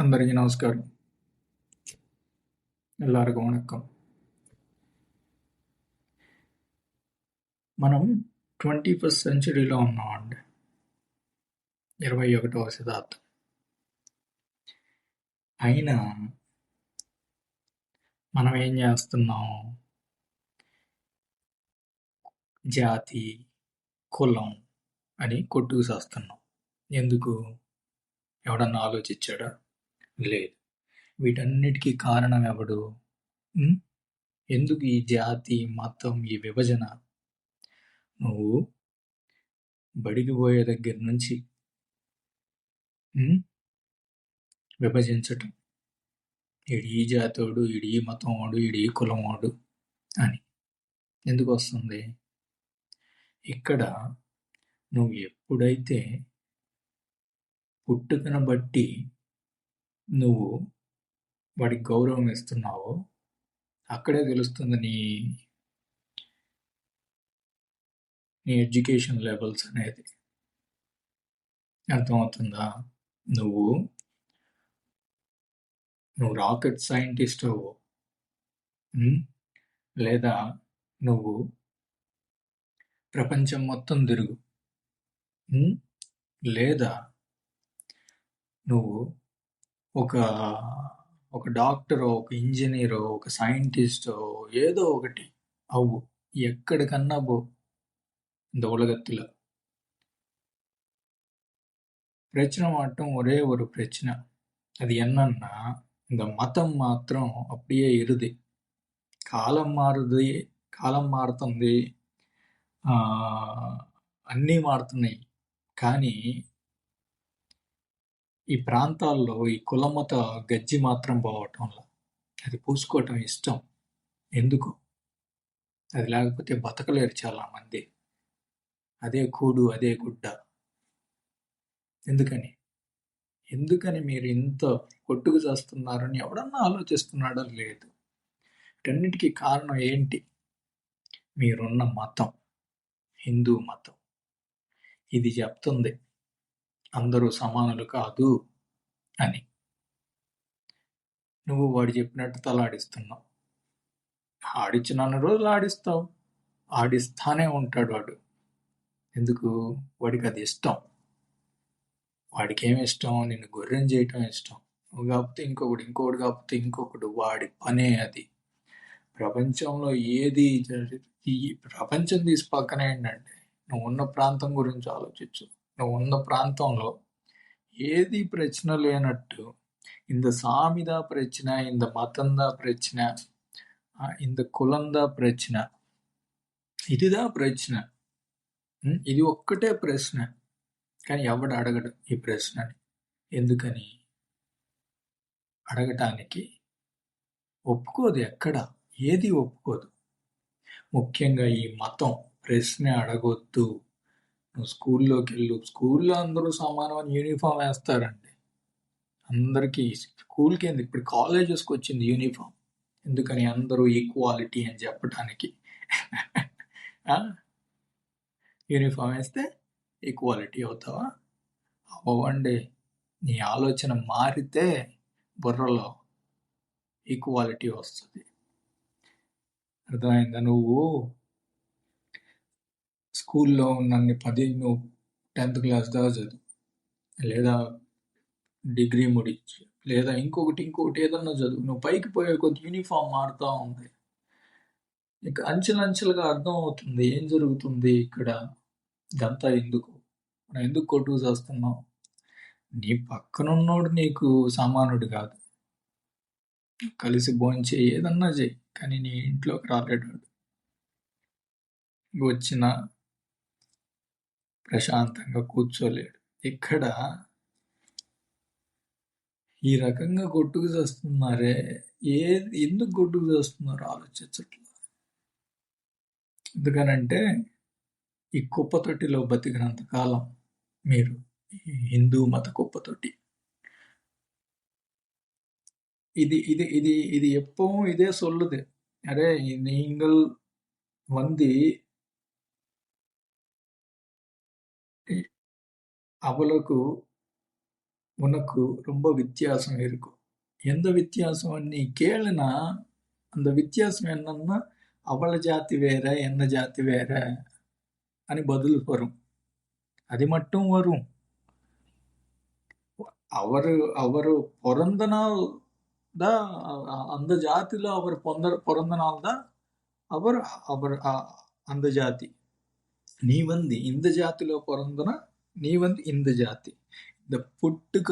అందరికీ నమస్కారం எல்லாருக்கும் வணக்கம் మనం ట్వంటీ ఫస్ట్ సెంచరీలో ఉన్నామండి ఇరవై ఒకటవ శతాబ్దం అయినా మనం ఏం చేస్తున్నాం జాతి కులం అని కొట్టుకు చేస్తున్నాం ఎందుకు ఎవడన్నా ఆలోచించాడా లేదు. వీటన్నిటికీ కారణం ఎవడు? ఎందుకు ఈ జాతి మతం ఈ విభజన? నువ్వు బడికి పోయే దగ్గర నుంచి విభజించటం. ఈడు ఈ జాతోడు ఈడు ఈ మతం వాడు ఈడు ఈ కులం వాడు అని. ఎందుకు వస్తుంది? ఇక్కడ నువ్వు ఎప్పుడైతే పుట్టుకను బట్టి నువ్వు వాడికి గౌరవం ఇస్తున్నావో అక్కడే తెలుస్తుంది నీ నీ ఎడ్యుకేషన్ లెవెల్స్ అనేది. అర్థమవుతుందా? నువ్వు నువ్వు రాకెట్ సైంటిస్ట్ అవ్వు. లేదా నువ్వు ప్రపంచం మొత్తం తిరుగు. లేదా నువ్వు ఒక ఒక డాక్టరో ఒక ఇంజనీరో ఒక సైంటిస్టో ఏదో ఒకటి. అవ్వు. ఎక్కడికన్నా బో ఇంత ఉలగత్తులో. பிரச்சனை மட்டும் ఒరే ஒரு பிரச்சனை అది ఎన్నన్నా మతం మాత్రం மாத்திரம் ఇరుది. కాలం మారుది కాలం మారుతుంది. అన్నీ మారుతున్నాయి. కానీ ఈ ప్రాంతాల్లో ఈ కులమత గజ్జి మాత్రం పోవటంలో అది పూసుకోవటం ఇష్టం. ఎందుకు? అది లేకపోతే బతకలేరు చాలా మంది అదే కూడు అదే గుడ్డ. ఎందుకని? ఎందుకని మీరు ఇంత కొట్టుకు చేస్తున్నారని ఎవడన్నా ఆలోచిస్తున్నాడో లేదు. వీటన్నిటికీ కారణం ఏంటి? మీరున్న మతం. హిందూ మతం. ఇది చెప్తుంది. అందరూ సమానులు కాదు అని. నువ్వు వాడు చెప్పినట్టు తలాడిస్తున్నావు ఆడించినన్ని రోజులు ఆడిస్తావు. ఆడిస్తానే ఉంటాడు వాడు. ఎందుకు? వాడికి అది ఇష్టం. వాడికి ఏమి ఇష్టం? నిన్ను గొర్రెం చేయటం ఇష్టం. నువ్వు కాకపోతే ఇంకొకడు ఇంకొకడు కాకపోతే ఇంకొకడు. వాడి పనే అది. ప్రపంచంలో ఏది ఈ ప్రపంచం తీసి పక్కన ఏంటంటే నువ్వు ఉన్న ప్రాంతం గురించి ఆలోచించు. ఉన్న ప్రాంతంలో ఏది ప్రశ్న లేనట్టు இந்த சாமிதா பிரச்சனை இந்த மதம்தா பிரச்சனை ఆ, இந்த కులందా ప్రశ్న ఇదిదా ప్రశ్న ఉం? ఇది ఒక్కటే ప్రశ్న కానీ ఎవడు అడగడు ఈ ప్రశ్నని ఎందుకని అడగటానికి ఒప్పుకోదు ఎక్కడ ఏది ఒప్పుకోదు ముఖ్యంగా ఈ మతం ప్రశ్న అడగొద్దు నువ్వు స్కూల్లోకి వెళ్ళు. స్కూల్లో అందరూ సమానమైన యూనిఫామ్ వేస్తారండి. అందరికీ స్కూల్కి ఎందుకు? ఇప్పుడు కాలేజెస్కి వచ్చింది యూనిఫామ్. ఎందుకని? అందరూ ఈక్వాలిటీ అని చెప్పడానికి యూనిఫామ్ వేస్తే ఈక్వాలిటీ అవుతావా? అవ్వండి. నీ ఆలోచన మారితే బుర్రలో ఈక్వాలిటీ వస్తుంది. అర్థమైందా నువ్వు? స్కూల్లో ఉన్నన్ని పది నువ్వు టెన్త్ క్లాస్ దాకా చదువు. లేదా డిగ్రీ ముడిచి లేదా ఇంకొకటి ఇంకొకటి ఏదన్నా చదువు. నువ్వు పైకి పోయే కొద్ది యూనిఫామ్ మారుతూ ఉంది. ఇక అంచెలంచెలుగా అర్థం అవుతుంది ఏం జరుగుతుంది ఇక్కడ? ఇదంతా ఎందుకు? మనం ఎందుకు కొట్టుకు చేస్తున్నాం? నీ పక్కనున్నోడు నీకు సామానుడు కాదు. కలిసి భోంచే ఏదన్నా చేయి. కానీ నీ ఇంట్లోకి రాలేడు వచ్చిన ప్రశాంతంగా కూర్చోలేడు ఇక్కడ ఈ రకంగా కొట్టుకు చేస్తున్నారే ఏ ఎందుకు కొట్టుకు చేస్తున్నారో ఆలోచించట్లేదు ఎందుకనంటే ఈ కుప్పతొట్టిలో బతికినంత కాలం మీరు ఈ హిందూ మత కుప్పతొట్టి இது இது இது இது எப்பவும் இதே சொல்லுது அரே நீங்கள் வந்து அவளுக்கு உனக்கு ரொம்ப வித்தியாசம் இருக்கும். எந்த வித்தியாசம் நீ கேளுனா அந்த வித்தியாசம் என்னன்னா அவள ஜாதி வேற என்ன ஜாதி வேற அனு பதில் வரும். அது மட்டும் வரும். அவர் அவர் பிறந்த நாள் தான் அந்த ஜாதியில் அவர் பொந்த பிறந்த நாள் தான் அவர் அவர் அந்த ஜாதி. நீ வந்து இந்த ஜாத்தியில் பிறந்தனா நீ வந்து இந்த ஜாதி இந்த புட்டுக்க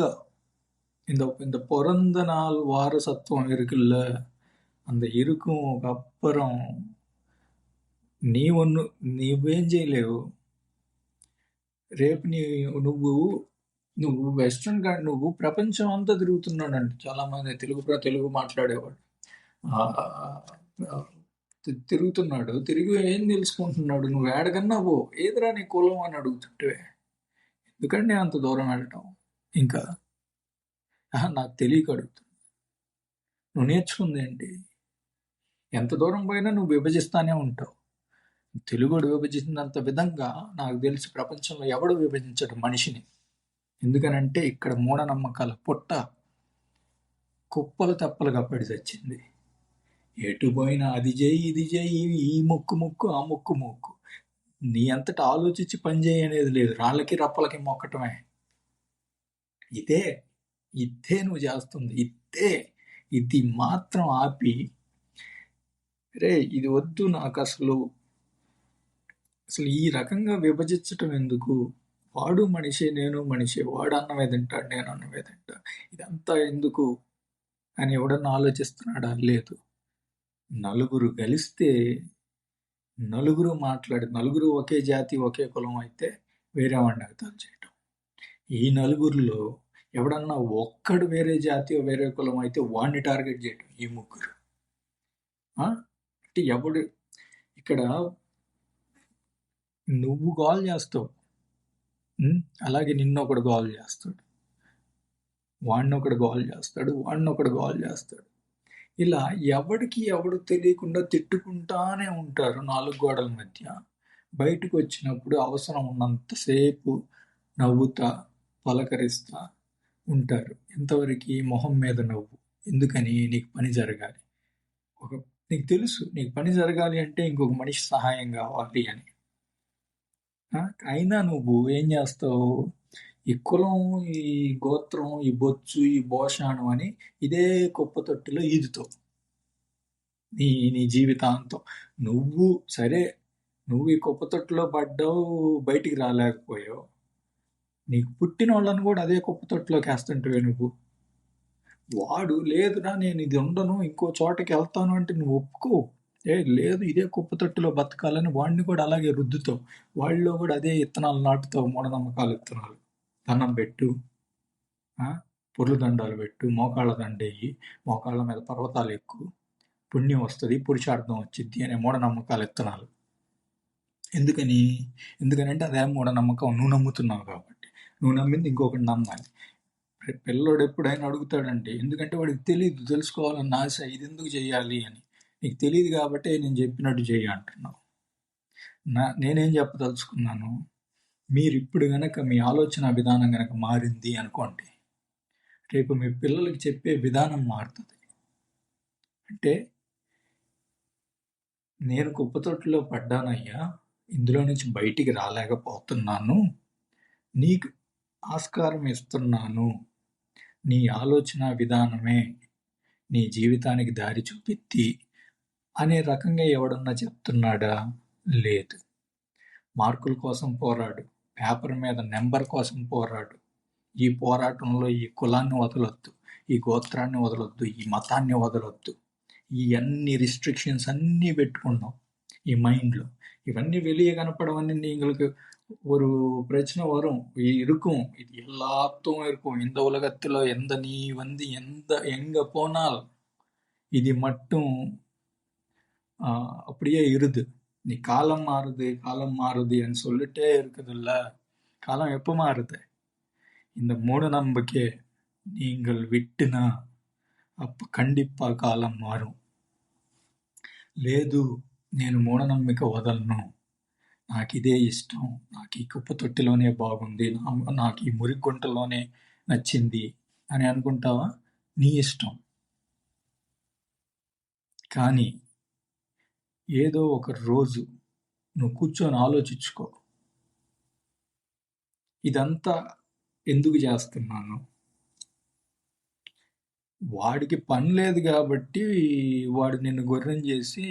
இந்த இந்த பிறந்த நாள் வாரசத்துவம் இருக்குல்ல அந்த இருக்கும் அப்புறம் నీ ఒన్ను నువ్వేం చేయలేవు రేపు నీ నువ్వు నువ్వు వెస్ట్రన్ గా నువ్వు ప్రపంచం అంతా తిరుగుతున్నాడండి చాలా మంది తెలుగు తెలుగు మాట్లాడేవాడు తిరుగుతున్నాడు తిరిగి ఏం తెలుసుకుంటున్నాడు నువ్వు ఏడకన్నా పో ఏదిరా నీ కులం అని అడుగుతుంటే ఎందుకంటే అంత దూరం వెళ్ళటం? ఇంకా? నాకు తెలియక అడుగుతున్నా. నువ్వు నేర్చుకుంది ఏంటి ఎంత దూరం పోయినా నువ్వు విభజిస్తానే ఉంటావు. తెలుగుడు విభజించినంత విధంగా నాకు తెలిసి ప్రపంచంలో ఎవడు విభజించడు మనిషిని. ఎందుకనంటే ఇక్కడ మూఢనమ్మకాల పుట్ట కుప్పలు తెప్పలుగా పడి తెచ్చింది ఎటు పోయినా అది చేయి ఇది చేయి ఈ ముక్కు ముక్కు ఆ ముక్కు ముక్కు. నీ అంతటా ఆలోచించి పని లేదు. రాళ్ళకి రప్పలకి మొక్కటమే. ఇదే ఇదే నువ్వు చేస్తుంది. ఇదే ఇది మాత్రం ఆపి రే ఇది వద్దు నాకు అసలు. అసలు ఈ రకంగా విభజించటం ఎందుకు? వాడు మనిషి నేను మనిషి. వాడు అన్నమే తింటాడు నేను అన్నమే తింటా ఇదంతా ఎందుకు? అని ఎవడన్నా ఆలోచిస్తున్నాడా? లేదు. నలుగురు కలిస్తే నలుగురు మాట్లాడి నలుగురు ఒకే జాతి ఒకే కులం అయితే వేరే వాడిని అగతాలు చేయటం. ఈ నలుగురిలో ఎవడన్నా ఒక్కడు వేరే జాతి వేరే కులం అయితే వాడిని టార్గెట్ చేయటం ఈ ముగ్గురు. అంటే ఎవడు ఇక్కడ నువ్వు కాల్ చేస్తావు. అలాగే నిన్ను ఒకడు గోల్ చేస్తాడు. వాడిని ఒకడు గోల్ చేస్తాడు వాడిని ఒకడు కాల్ చేస్తాడు. ఇలా ఎవడికి ఎవడు తెలియకుండా తిట్టుకుంటానే ఉంటారు నాలుగు గోడల మధ్య. బయటకు వచ్చినప్పుడు అవసరం ఉన్నంతసేపు నవ్వుతా పలకరిస్తా ఉంటారు. ఎంతవరకు మొహం మీద నవ్వు. ఎందుకని? నీకు పని జరగాలి. ఒక నీకు తెలుసు నీకు పని జరగాలి అంటే ఇంకొక మనిషి సహాయం కావాలి అని. అయినా నువ్వు ఏం చేస్తావు? ఈ కులం ఈ గోత్రం ఈ బొచ్చు ఈ భోషాణం అని ఇదే కుప్ప తొట్టిలో ఈదుతావు. నీ నీ జీవితాంతం. నువ్వు సరే నువ్వు ఈ కుప్ప తొట్టిలో పడ్డావు బయటికి రాలేకపోయావు. నీకు పుట్టిన వాళ్ళని కూడా అదే కుప్ప తొట్టులోకి వేస్తుంటావే నువ్వు. వాడు లేదురా నేను ఇది ఉండను ఇంకో చోటకి వెళ్తాను అంటే నువ్వు ఒప్పుకో. ఏ లేదు ఇదే కుప్పతొట్టులో బతకాలని వాడిని కూడా అలాగే రుద్దుతావు. వాళ్ళలో కూడా అదే ఇత్తనాలు నాటుతావు మూఢనమ్మకాలు ఇత్తనాలు. దండం పెట్టు పొర్లు దండాలు పెట్టు మోకాళ్ళ దండేయి మోకాళ్ళ మీద పర్వతాలు ఎక్కువ పుణ్యం వస్తుంది పురుషార్థం వచ్చింది అనే మూఢనమ్మకాలు ఇత్తనాలు ఎందుకని? ఎందుకనంటే అదే మూఢనమ్మకం నువ్వు నమ్ముతున్నావు కాబట్టి. నువ్వు నమ్మింది ఇంకొకటి నమ్మాలి. పిల్లోడు ఎప్పుడైనా అడుగుతాడండి ఎందుకంటే వాడికి తెలియదు తెలుసుకోవాలన్న ఆశ ఇది ఎందుకు చేయాలి అని. నీకు తెలియదు కాబట్టి నేను చెప్పినట్టు చేయ అంటున్నావు. నా నేనేం చెప్పదలుచుకున్నాను? మీరు ఇప్పుడు గనక మీ ఆలోచన విధానం గనక మారింది అనుకోండి రేపు మీ పిల్లలకి చెప్పే విధానం మారుతుంది. అంటే నేను కుప్పతొట్టులో పడ్డానయ్యా ఇందులో నుంచి బయటికి రాలేకపోతున్నాను నీకు ఆస్కారం ఇస్తున్నాను నీ ఆలోచన విధానమే నీ జీవితానికి దారి చూపిద్ది అనే రకంగా ఎవడన్నా చెప్తున్నాడా? లేదు. మార్కుల కోసం పోరాడు. పేపర్ మీద నెంబర్ కోసం పోరాడు ఈ పోరాటంలో ఈ కులాన్ని వదలొద్దు ఈ గోత్రాన్ని వదలొద్దు ఈ మతాన్ని వదలొద్దు ఈ అన్ని రిస్ట్రిక్షన్స్ అన్నీ పెట్టుకున్నాం ఈ మైండ్లో ఇవన్నీ வெளியே కనపడవన్నీ நீங்களுக்கு ஒரு பிரச்சனை வரும் இருக்கும் இது எல்லாத்தும் இருக்கும் இந்த உலகத்துல எந்த நீ வந்து எந்த எங்க போனால் இது மட்டும் அப்படியே இருது நீ காலம் மாறுது காலம் மாறுதுன்னு சொல்லிட்டே இருக்குதுல்ல காலம் எப்போ மாறுது இந்த மூட நம்பிக்கை நீங்கள் విట్టినా అప్పు కండిప్పా కాలం మారు లేదు నేను మూఢనమ్మిక వదలను నాకు ఇదే ఇష్టం నాకు ఈ కుప్ప తొట్టిలోనే బాగుంది నాకు ఈ మురిగుంటలోనే నచ్చింది అని అనుకుంటావా నీ ఇష్టం కానీ ఏదో ఒక రోజు నువ్వు కూర్చొని ఆలోచించుకో. ఇదంతా ఎందుకు చేస్తున్నాను? వాడికి పని లేదు కాబట్టి వాడు నిన్ను గొర్రెం చేసి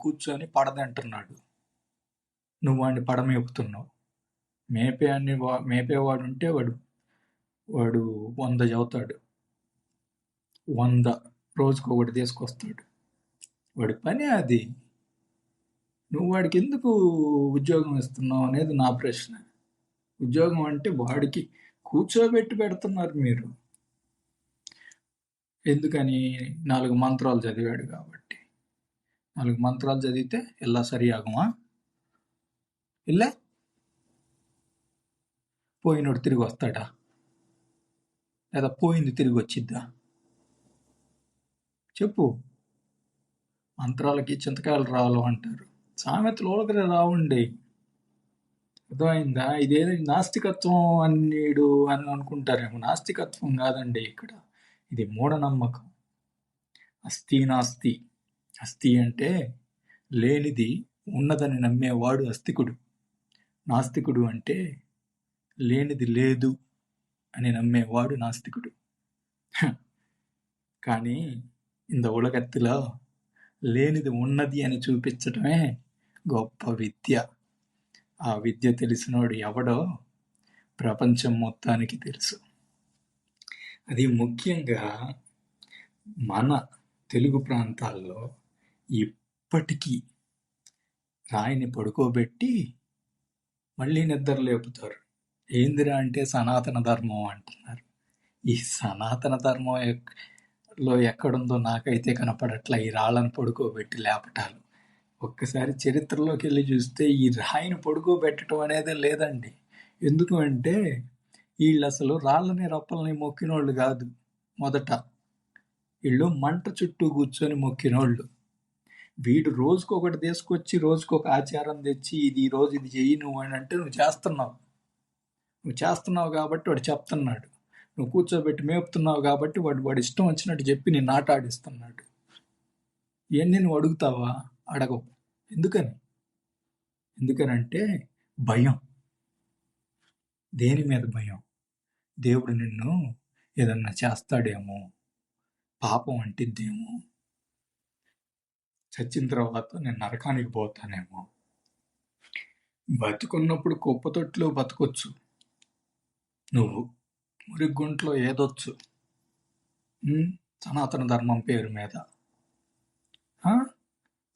కూర్చొని పడదంటున్నాడు. నువ్వు వాడిని పడమేపుతున్నావు. మేపే అని మేపేవాడు ఉంటే వాడు వాడు వంద చదువుతాడు. వంద రోజుకు ఒకటి తీసుకొస్తాడు. వాడి పని అది. నువ్వు వాడికి ఎందుకు ఉద్యోగం ఇస్తున్నావు అనేది నా ప్రశ్న. ఉద్యోగం అంటే వాడికి కూర్చోబెట్టి పెడుతున్నారు మీరు. ఎందుకని? నాలుగు మంత్రాలు చదివాడు కాబట్టి. నాలుగు మంత్రాలు చదివితే ఎలా సరియాగమా? ఇల్లే పోయినోడు తిరిగి వస్తాడా? లేదా పోయింది తిరిగి వచ్చిద్దా? చెప్పు. మంత్రాలకి చింతకాయలు రావాలో అంటారు సామెతలు ఓలకరే రావుండే. అర్థమైందా? ఇదేదో నాస్తికత్వం అన్నిడు అని అనుకుంటారేమో. నాస్తికత్వం కాదండి ఇక్కడ. ఇది మూఢనమ్మకం. అస్థి నాస్తి. అస్థి అంటే లేనిది ఉన్నదని నమ్మేవాడు అస్తికుడు నాస్తికుడు అంటే లేనిది లేదు అని నమ్మేవాడు నాస్తికుడు. కానీ ఇంత ఉలగత్తిలో లేనిది ఉన్నది అని చూపించటమే గొప్ప విద్య. ఆ విద్య తెలిసినోడు ఎవడో ప్రపంచం మొత్తానికి తెలుసు. అది ముఖ్యంగా మన తెలుగు ప్రాంతాల్లో ఇప్పటికీ రాయిని పడుకోబెట్టి మళ్ళీ నిద్ర లేపుతారు. ఏందిరా అంటే సనాతన ధర్మం అంటున్నారు. ఈ సనాతన ధర్మం లో ఎక్కడుందో నాకైతే కనపడట్ల. ఈ రాళ్ళను పడుకోబెట్టి లేపటాలు. ఒక్కసారి చరిత్రలోకి వెళ్ళి చూస్తే ఈ రాయిని పడుకోబెట్టడం అనేది లేదండి. ఎందుకు అంటే వీళ్ళు అసలు రాళ్ళని రప్పల్ని మొక్కినోళ్ళు కాదు మొదట. వీళ్ళు మంట చుట్టూ కూర్చొని మొక్కినోళ్ళు. వీడు రోజుకొకటి తీసుకొచ్చి రోజుకొక ఆచారం తెచ్చి ఇది ఈ రోజు ఇది చెయ్యి నువ్వు అని అంటే నువ్వు చేస్తున్నావు. నువ్వు చేస్తున్నావు కాబట్టి వాడు చెప్తున్నాడు. నువ్వు కూర్చోబెట్టి మేపుతున్నావు కాబట్టి వాడు వాడు ఇష్టం వచ్చినట్టు చెప్పి నేను ఆట ఆడిస్తున్నాడు ఇవన్నీ నువ్వు అడుగుతావా? అడగవు ఎందుకని? ఎందుకనంటే భయం. దేని మీద భయం? దేవుడు నిన్ను ఏదన్నా చేస్తాడేమో పాపం అంటిద్దేమో చచ్చిన తర్వాత నేను నరకానికి పోతానేమో. బతుకున్నప్పుడు కుప్పతొట్లో బతకొచ్చు. నువ్వు మురిగుంట్లో ఏదొచ్చు. సనాతన ధర్మం పేరు మీద.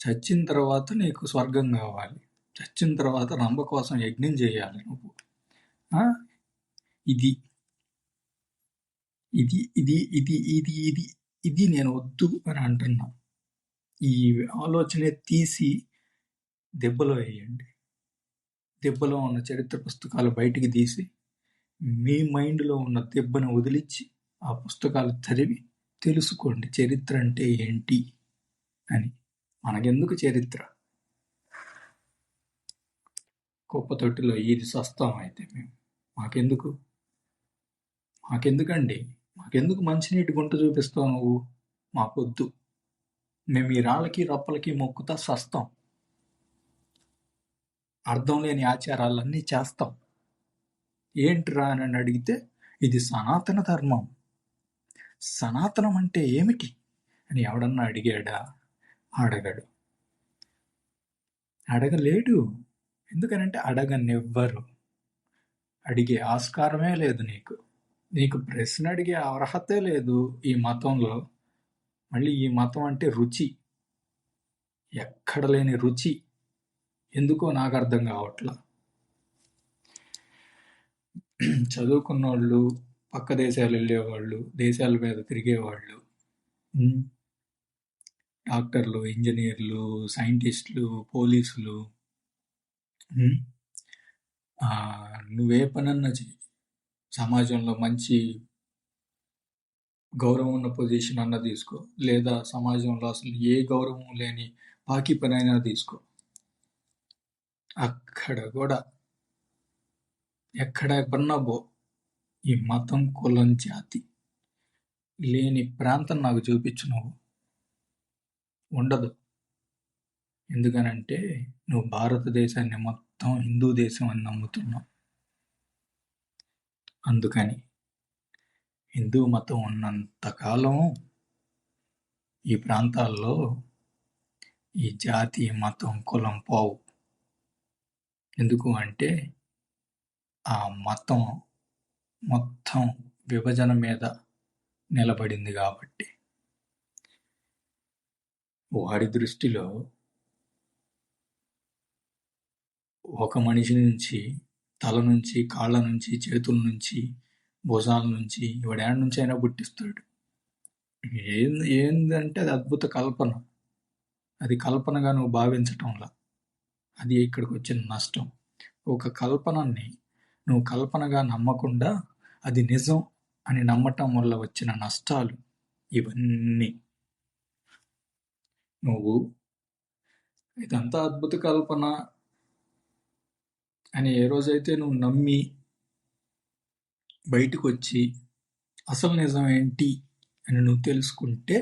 చచ్చిన తర్వాత నీకు స్వర్గం కావాలి. చచ్చిన తర్వాత రంభ కోసం యజ్ఞం చేయాలి నువ్వు. ఇది. ఇది ఇది ఇది ఇది ఇది ఇది నేను వద్దు అని అంటున్నా. ఈ ఆలోచనే తీసి దెబ్బలో వేయండి. దెబ్బలో ఉన్న చరిత్ర పుస్తకాలు బయటికి తీసి మీ మైండ్లో ఉన్న దెబ్బను వదిలించి ఆ పుస్తకాలు చదివి తెలుసుకోండి చరిత్ర అంటే ఏంటి అని. మనకెందుకు చరిత్ర? కుప్పతొట్టిలో ఇది సస్తాం అయితే మేము. మాకెందుకు? మాకెందుకండి? మాకెందుకు మంచినీటి గుంట చూపిస్తావు నువ్వు? మాకొద్దు. మేము ఈ రాళ్ళకి రప్పలకి మొక్కుతా సస్తాం. అర్థం లేని ఆచారాలన్నీ చేస్తాం. ఏంట్రా అని అడిగితే? ఇది సనాతన ధర్మం. సనాతనం అంటే ఏమిటి? అని ఎవడన్నా అడిగాడా? అడగడు. అడగలేడు. ఎందుకనంటే అడగనివ్వరు. అడిగే ఆస్కారమే లేదు నీకు. నీకు ప్రశ్న అడిగే అర్హతే లేదు ఈ మతంలో. మళ్ళీ ఈ మతం అంటే రుచి. ఎక్కడ లేని రుచి. ఎందుకో నాకు అర్థం కావట్లా. చదువుకున్నోళ్ళు పక్క దేశాలు వెళ్ళేవాళ్ళు దేశాల మీద తిరిగేవాళ్ళు డాక్టర్లు ఇంజనీర్లు సైంటిస్టులు పోలీసులు. నువ్వే పనన్నా చెయ్యి సమాజంలో మంచి గౌరవం ఉన్న పొజిషన్ అన్నా తీసుకో. లేదా సమాజంలో అసలు ఏ గౌరవం లేని పాకి పని అయినా తీసుకో. అక్కడ కూడా ఎక్కడ ఎప్పుడన్నా పో. ఈ మతం కులం జాతి లేని ప్రాంతం నాకు చూపించు నువ్వు. ఉండదు. ఎందుకనంటే నువ్వు భారతదేశాన్ని మొత్తం హిందూ దేశం అని నమ్ముతున్నావు. అందుకని హిందూ మతం ఉన్నంతకాలం ఈ ప్రాంతాల్లో ఈ జాతి మతం కులం పోవు. ఎందుకు అంటే ఆ మతం మొత్తం విభజన మీద నిలబడింది కాబట్టి. వాడి దృష్టిలో ఒక మనిషి నుంచి తల నుంచి కాళ్ళ నుంచి చేతుల నుంచి భుజాల నుంచి ఇవాడేడ నుంచి అయినా పుట్టిస్తాడు. ఏంది ఏందంటే అది అద్భుత కల్పన. అది కల్పనగా నువ్వు భావించటంలా. అది ఇక్కడికి వచ్చిన నష్టం. ఒక కల్పనని నువ్వు కల్పనగా నమ్మకుండా అది నిజం అని నమ్మటం వల్ల వచ్చిన నష్టాలు ఇవన్నీ. నువ్వు ఇదంతా అద్భుత కల్పన అని ఏ రోజైతే నువ్వు నమ్మి బయటకు వచ్చి అసలు నిజం ఏంటి అని నువ్వు తెలుసుకుంటే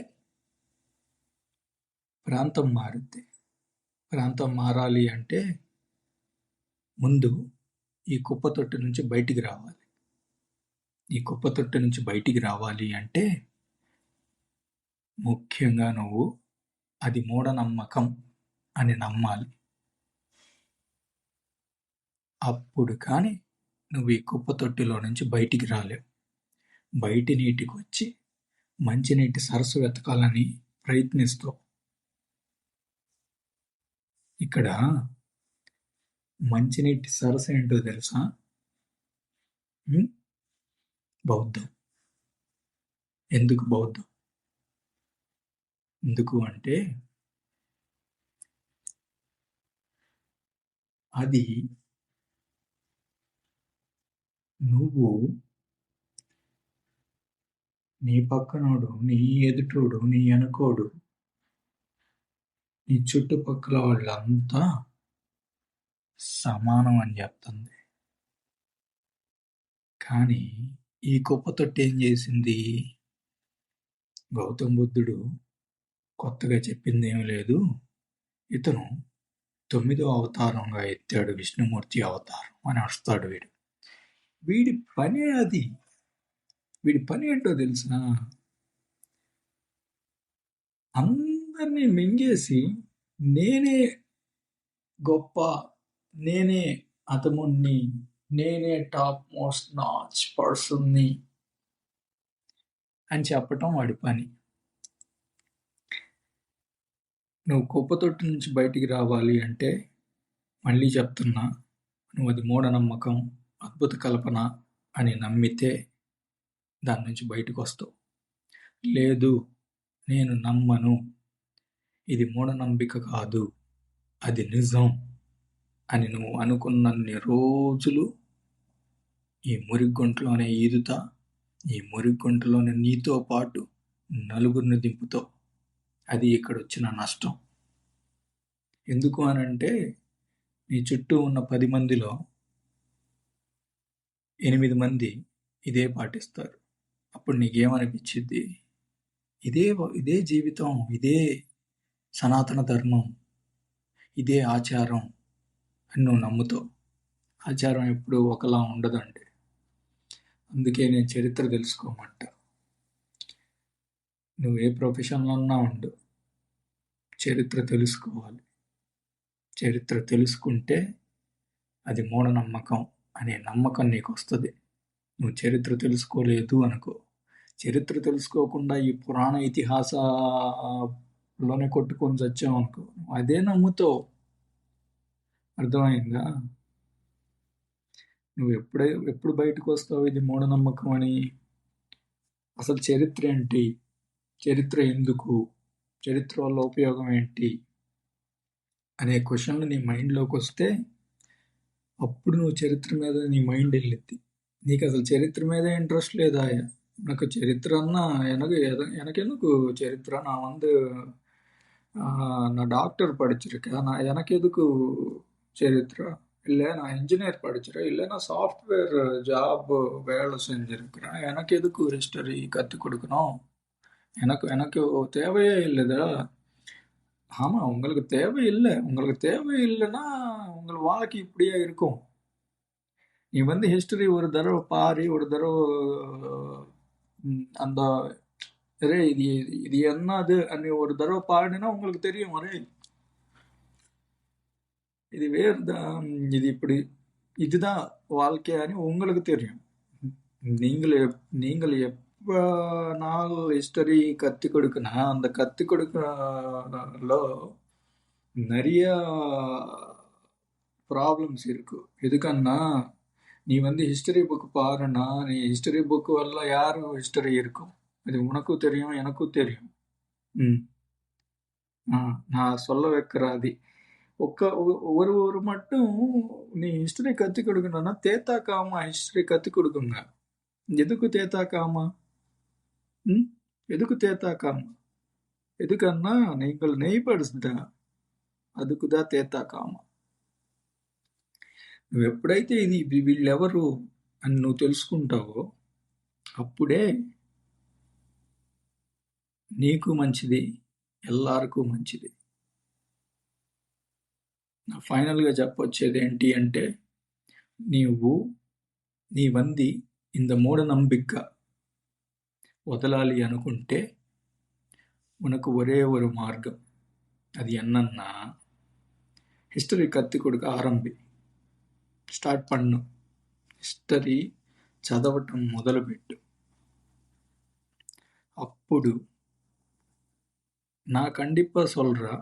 ప్రాంతం మారుద్ది. ప్రాంతం మారాలి అంటే ముందు ఈ కుప్ప తొట్టు నుంచి బయటికి రావాలి. ఈ కుప్ప తొట్టు నుంచి బయటికి రావాలి అంటే ముఖ్యంగా నువ్వు అది మూఢనమ్మకం అని నమ్మాలి. అప్పుడు కానీ నువ్వు ఈ కుప్పతొట్టిలో నుంచి బయటికి రాలేవు. బయటి నీటికి వచ్చి మంచినీటి సరస్సు వెతకాలని ప్రయత్నిస్తావు. ఇక్కడ మంచినీటి సరస్సు ఏంటో తెలుసా? బౌద్ధం. ఎందుకు బౌద్ధం? ఎందుకు అంటే అది నువ్వు నీ పక్కనోడు నీ ఎదుటోడు నీ అనుకోడు నీ చుట్టుపక్కల వాళ్ళంతా సమానం అని చెప్తుంది. కానీ ఈ కుప్పతొట్టి ఏం చేసింది? గౌతమ్ బుద్ధుడు కొత్తగా చెప్పింది లేదు. ఇతను తొమ్మిదో అవతారంగా ఎత్తాడు విష్ణుమూర్తి అవతారం అని వస్తాడు వీడు. వీడి పని అది. వీడి పని ఏంటో తెలుసా? అందరినీ మింగేసి నేనే గొప్ప నేనే అతముణ్ణి నేనే టాప్ మోస్ట్ నాచ్ పర్సన్ని అని చెప్పటం వాడి పని. నువ్వు కుప్పతొట్టు నుంచి బయటికి రావాలి అంటే మళ్ళీ చెప్తున్నా నువ్వు అది మూఢనమ్మకం అద్భుత కల్పన అని నమ్మితే దాని నుంచి బయటకు వస్తావు. లేదు నేను నమ్మను. ఇది మూఢనమ్మిక కాదు అది నిజం అని నువ్వు అనుకున్నన్ని రోజులు ఈ మురిగ్గొంటలోనే ఈదుతా ఈ మురిగ్గొంటలోనే నీతో పాటు నలుగురిని దింపుతావు. అది ఇక్కడ వచ్చిన నష్టం. ఎందుకు అనంటే నీ చుట్టూ ఉన్న పది మందిలో ఎనిమిది మంది ఇదే పాటిస్తారు. అప్పుడు నీకేమనిపించింది ఇదే ఇదే జీవితం ఇదే సనాతన ధర్మం ఇదే ఆచారం అని నువ్వు నమ్ముతావు. ఆచారం ఎప్పుడూ ఒకలా ఉండదండి. అందుకే నేను చరిత్ర తెలుసుకోమంట. నువ్వు ఏ ప్రొఫెషన్లో ఉన్నా ఉండు. చరిత్ర తెలుసుకోవాలి. చరిత్ర తెలుసుకుంటే అది మూఢనమ్మకం అనే నమ్మకం నీకు వస్తుంది నువ్వు చరిత్ర తెలుసుకోలేదు అనుకో. చరిత్ర తెలుసుకోకుండా ఈ పురాణ ఇతిహాసలోనే కొట్టుకొని చచ్చావు అనుకో. అదే నమ్ముతావు. అర్థమైందా? నువ్వు ఎప్పుడై ఎప్పుడు బయటకు వస్తావు ఇది మూఢనమ్మకం అని? అసలు చరిత్ర ఏంటి? చరిత్ర ఎందుకు? చరిత్ర వల్ల ఉపయోగం ఏంటి అనే క్వశ్చన్లు నీ మైండ్లోకి వస్తే అప్పుడు నువ్వు చరిత్ర మీద నీ మైండ్ వెళ్ళిద్ది నీకు అసలు చరిత్ర మీద ఇంట్రెస్ట్ లేదా నాకు చరిత్ర అన్నా ఎనకు ఎనకెందుకు చరిత్ర నా வந்து நான் டாக்டர் படிச்சிருக்கேன் நான் எனக்கு எதுக்கு చరిత్ర இல்லை நான் இன்ஜினியர் படிச்சிடறேன் இல்லை நான் சாஃப்ட்வேர் ஜாப் வேலை செஞ்சுருக்கிறேன் எனக்கு எதுக்கு ஹிஸ்டரி கற்றுக் கொடுக்கணும் எனக்கு எனக்கு தேவையே இல்லைதா ஆமாம் உங்களுக்கு தேவையில்லை உங்களுக்கு தேவையில்லைன்னா உங்கள் வாழ்க்கை இப்படியே இருக்கும். நீ வந்து ஹிஸ்டரி ஒரு தடவை பாரு ஒரு தடவை அந்த அரே இது இது என்னது அன்னை ஒரு தடவை பாருன்னா உங்களுக்கு தெரியும் அரே இது வேறு தான் இது இப்படி இதுதான் வாழ்க்கையானு உங்களுக்கு தெரியும். நீங்கள் எப்- நீங்கள் எப் నాకు ஹிஸ்டரி கற்றுக் கொடுக்கணும் அந்த கற்றுக் கொடுக்கல நிறைய ப்ராப்ளம்ஸ் இருக்குது எதுக்கன்னா நீ வந்து ஹிஸ்டரி புக் பாருன்னா நீ ஹிஸ்டரி புக்கு வரல யாரும் ஹிஸ்டரி இருக்கும்? அது உனக்கும் தெரியும் எனக்கும் தெரியும். ம். நான் சொல்ல வைக்கிறாதி ஒக்க ஒரு ஒரு மட்டும் நீ ஹிஸ்டரி கற்றுக் கொடுக்கணும்னா தேத்தாக்காமா ஹிஸ்டரி கற்றுக் கொடுக்குங்க. எதுக்கு தேத்தாக்காமா ம் ఎదుకు తేతాకామ ఎదుకన్నా நீங்கள் నైబర్స్ దా అదుకుదా తేతాకామ నువ్వు ఎప్పుడైతే ఇది వీ- వీళ్ళెవరు అని నువ్వు తెలుసుకుంటావో అప్పుడే నీకు మంచిది ఎల్లారికూ మంచిది నా ఫైనల్గా చెప్పొచ్చేది ఏంటి అంటే నీవు నీ వంది ఇంత మూఢనంబిక వదలాలి అనుకుంటే உனக்கு ஒரே ஒரு మార్గం అది என்னன்னா హిస్టరీ కత్తి కొడుకు ఆరంభి స్టార్ట్ పన్ను హిస్టరీ చదవటం మొదలుపెట్టు అప్పుడు நான் கண்டிப்பா சொல்றா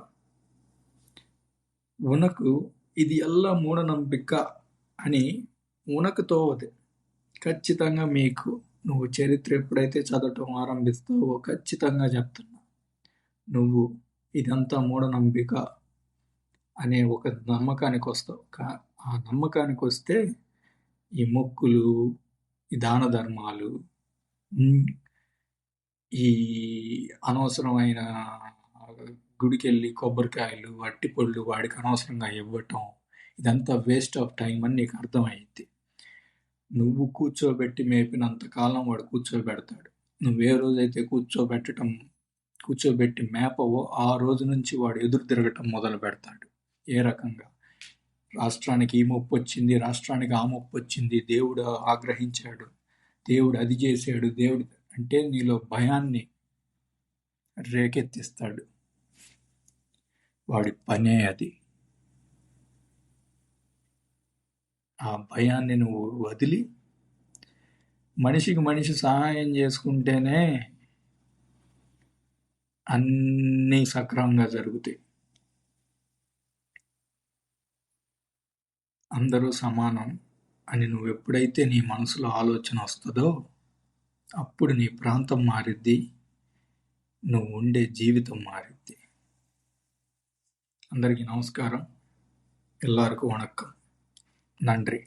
உனக்கு ఇది ఎలా మూఢనంబిక అని ఉనకు తోవదు ఖచ్చితంగా మీకు నువ్వు చరిత్ర ఎప్పుడైతే చదవటం ఆరంభిస్తావో ఖచ్చితంగా చెప్తున్నా. నువ్వు ఇదంతా మూఢనంబిక అనే ఒక నమ్మకానికి వస్తావు. కా- ఆ నమ్మకానికి వస్తే ఈ మొక్కులు ఈ దాన ధర్మాలు ఈ అనవసరమైన గుడికెళ్ళి కొబ్బరికాయలు అట్టిపళ్ళు వాడికి అనవసరంగా ఇవ్వటం ఇదంతా వేస్ట్ ఆఫ్ టైం అని నీకు అర్థమైంది నువ్వు కూర్చోబెట్టి మేపినంతకాలం వాడు కూర్చోబెడతాడు. నువ్వు ఏ రోజైతే కూర్చోబెట్టడం కూర్చోబెట్టి మేపవో ఆ రోజు నుంచి వాడు ఎదురు తిరగటం మొదలు పెడతాడు. ఏ రకంగా? రాష్ట్రానికి ఈ మొప్పు వచ్చింది రాష్ట్రానికి ఆ మొప్పు వచ్చింది దేవుడు ఆగ్రహించాడు దేవుడు అది చేశాడు దేవుడు అంటే నీలో భయాన్ని రేకెత్తిస్తాడు. వాడి పనే అది. ఆ భయాన్ని నువ్వు వదిలి మనిషికి మనిషి సహాయం చేసుకుంటేనే అన్నీ సక్రమంగా జరుగుతాయి. అందరూ సమానం అని నువ్వు ఎప్పుడైతే నీ మనసులో ఆలోచన వస్తుందో అప్పుడు నీ ప్రాంతం మారిద్ది నువ్వు ఉండే జీవితం మారిద్ది. అందరికీ నమస్కారం. ఎల్లారుకు వణక్కం. நன்றி.